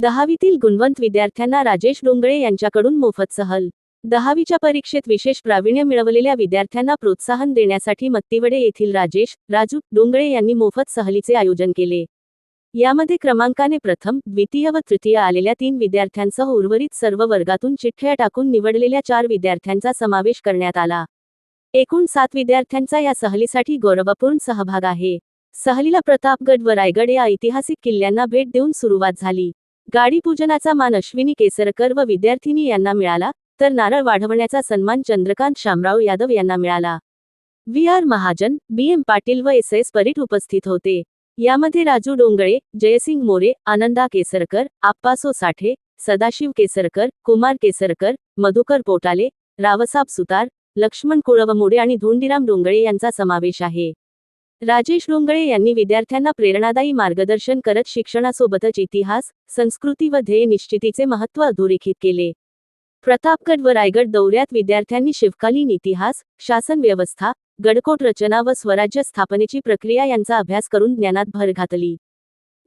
दहावीतील गुणवंत विद्यार्थ्यांना राजेश डोंगळे यांच्याकडून मोफत सहल. दहावीच्या परीक्षेत विशेष प्रावीण्य मिळवलेल्या विद्यार्थ्यांना प्रोत्साहन देण्यासाठी मत्तीवडे येथील राजेश राजू डोंगळे यांनी मोफत सहलीचे आयोजन केले. यामध्ये क्रमांकाने प्रथम द्वितीय व तृतीय आलेल्या तीन विद्यार्थ्यांसह उर्वरित सर्व वर्गातून चिठ्ठ्या टाकून निवडलेल्या चार विद्यार्थ्यांचा समावेश करण्यात आला. एकूण सात विद्यार्थ्यांचा या सहलीसाठी गौरवपूर्ण सहभाग आहे. सहलीला प्रतापगड व रायगड या ऐतिहासिक किल्ल्यांना भेट देऊन सुरुवात झाली. गाडी पूजनाचा मान अश्विनी केसरकर व विद्यार्थिनी यांना मिळाला तर नारळ वाढवण्याचा सन्मान चंद्रकांत शामराव यादव यांना मिळाला. V. R. Mahajan B. M. Patil व एस. एस. परीट उपस्थित होते. यामध्ये राजू डोंगळे जयसिंग मोरे आनंदा केसरकर आप्पासो साठे सदाशिव केसरकर कुमार केसरकर मधुकर पोटाले रावसाब सुतार लक्ष्मण कुळवमोडे आणि धोंडीराम डोंगळे यांचा समावेश आहे. राजेश डोंगळे यांनी विद्यार्थ्यांना प्रेरणादायी मार्गदर्शन करत शिक्षणासोबतच इतिहास संस्कृती व ध्येय निश्चितीचे महत्त्व अधोरेखित केले. प्रतापगड व रायगड दौऱ्यात विद्यार्थ्यांनी शिवकालीन इतिहास शासन व्यवस्था गडकोट रचना व स्वराज्य स्थापनेची प्रक्रिया यांचा अभ्यास करून ज्ञानात भर घातली.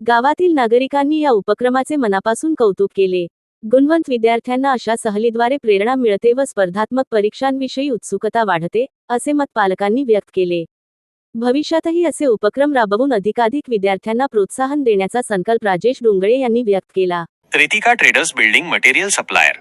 गावातील नागरिकांनी या उपक्रमाचे मनापासून कौतुक केले. गुणवंत विद्यार्थ्यांना अशा सहलीद्वारे प्रेरणा मिळते व स्पर्धात्मक परीक्षांविषयी उत्सुकता वाढते असे मत पालकांनी व्यक्त केले. भविष्यातही असे उपक्रम राबवून अधिकाधिक विद्यार्थ्यांना प्रोत्साहन देण्याचा संकल्प राजेश डोंगळे यांनी व्यक्त केला. Ritika traders building material supplier.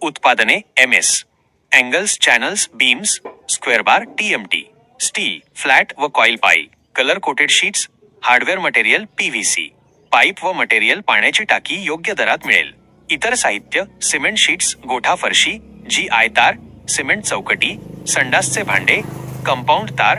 उत्पादने M S. Angles channels beams square bar T M T. Steel flat व coil pipe. Colour coated sheets hardware material P V C. Pipe व मटेरियल पाण्याची टाकी योग्य दरात मिळेल. इतर साहित्य सिमेंट शीट्स गोठा फरशी जी आय तार सिमेंट चौकटी संडासचे भांडे कंपाऊंड तार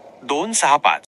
दोन सहा पाच.